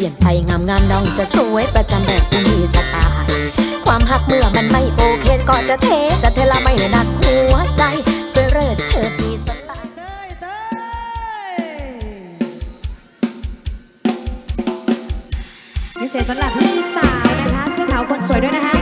ปลี่ยนไปงามงามน้องจะสวยประจำแบบมีสไตล์ความหักเมื่อมันไม่โอเคก็จะเทจะเทละไม่เลยนักหัวใจเสวยเลิศเชิดมีสไตล์เต้เต้พิเศษสำหรับพี่สาวนะคะเสื้อขาวคนสวยด้วยนะคะ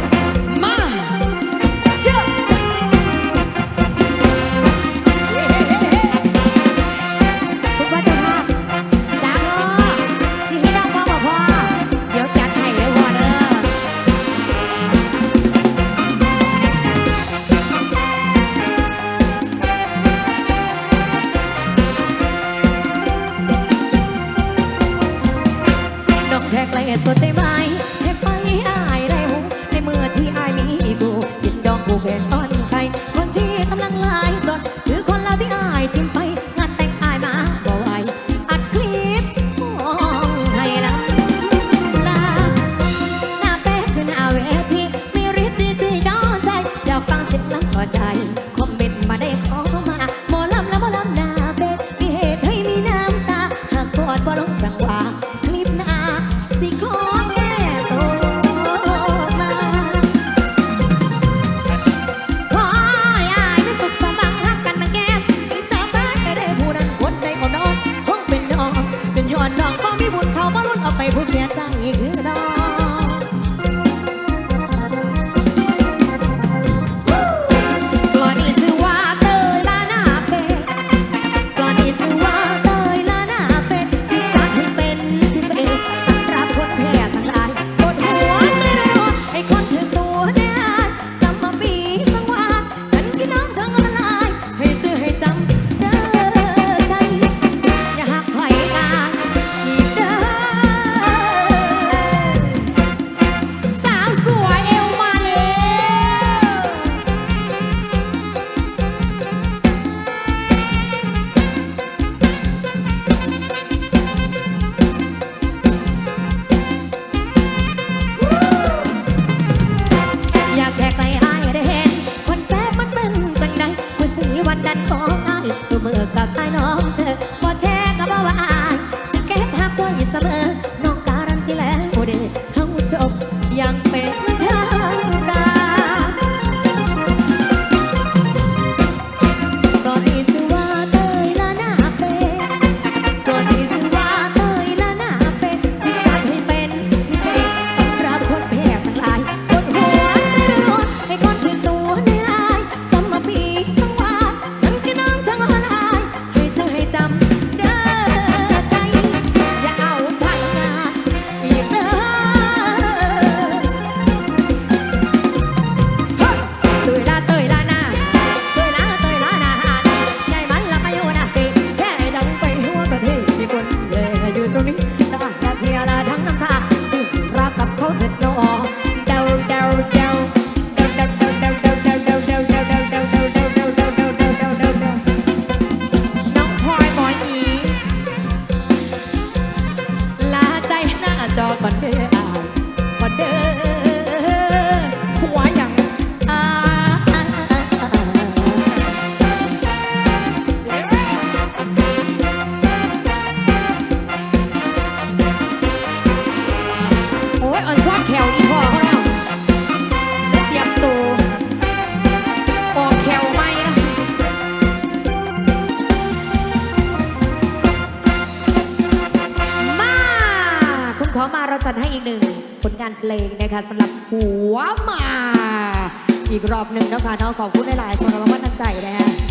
that I know. เพลงนะคะสำหรับหัวมา อีกรอบหนึ่งนะคะน้องขอบคุณหลายๆสำหรับวันน้ำใจนะคะ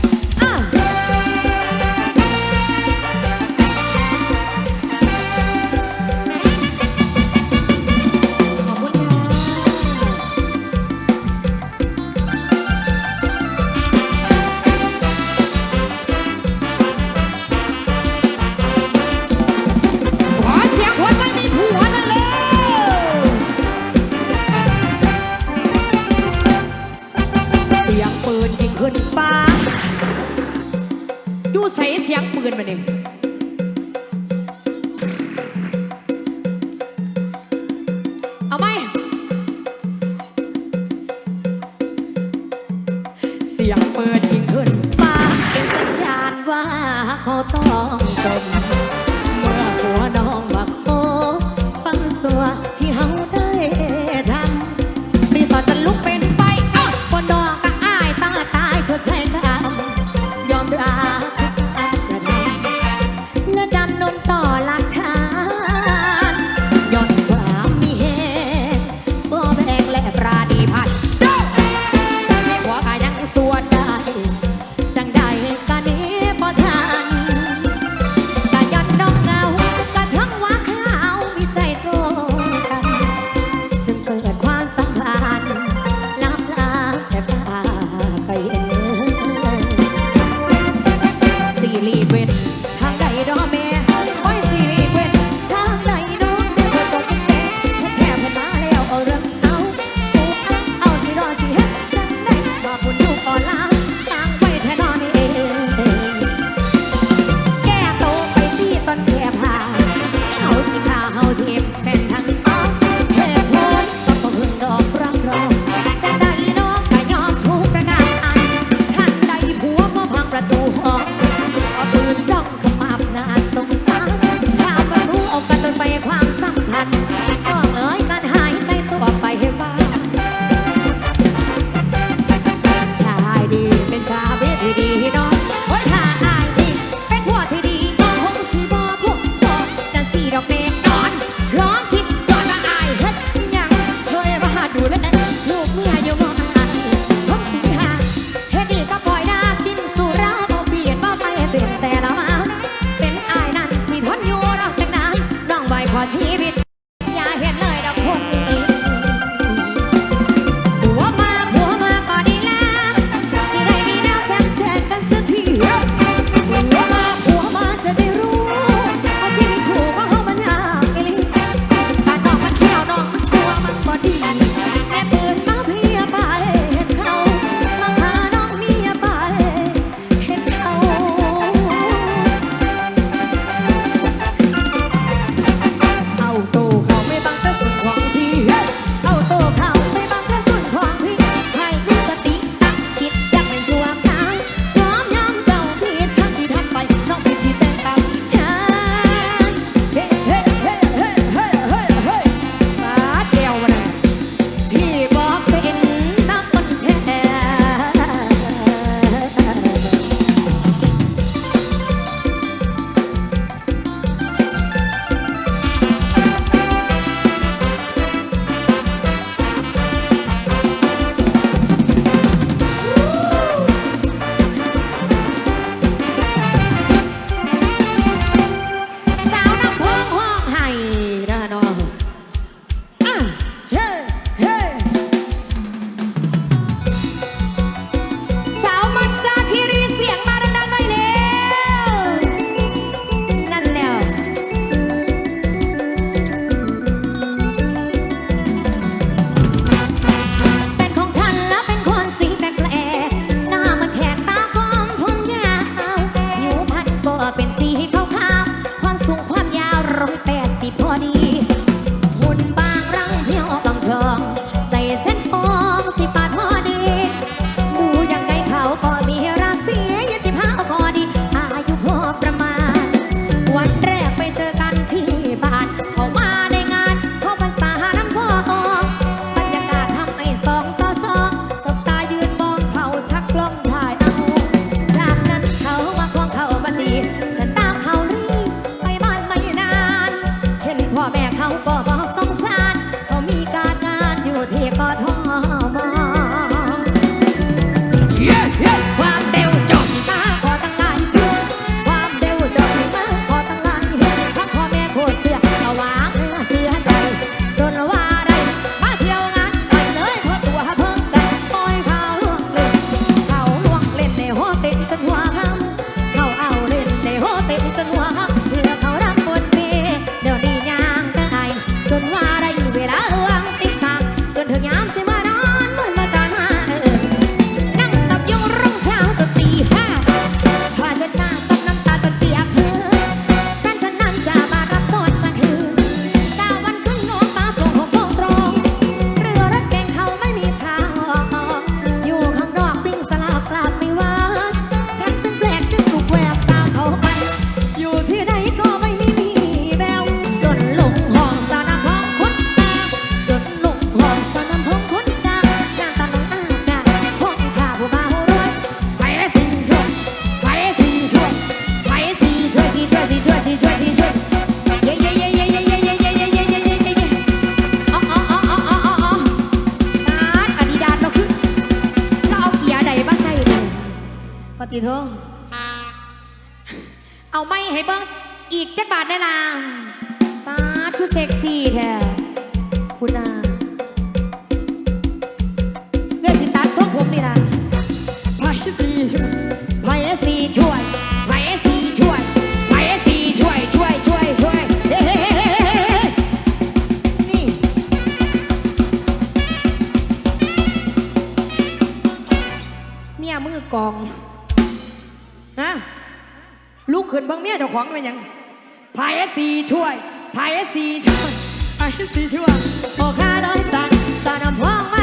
ก็ต้องจม поднимет ดได้ล่ะปาดผู้เซ็กซี่แท้คุณอาเพื่อสิตัดช่องผมนี่ล่ะไผ่สีไผ่สี่ช่วยไผ่สี่ช่วยไผ่สี่ช่วยช่วยช่วยช่วยเฮ้เฮ้เฮ้เฮ้นี่เมียมือกองนะลูกขึ้นบังเมียเจ้าของเป็นยัง สีช่วยไผ่สีช่วยไผ่สีช่วยโอคาดอนสันสานำพวงมา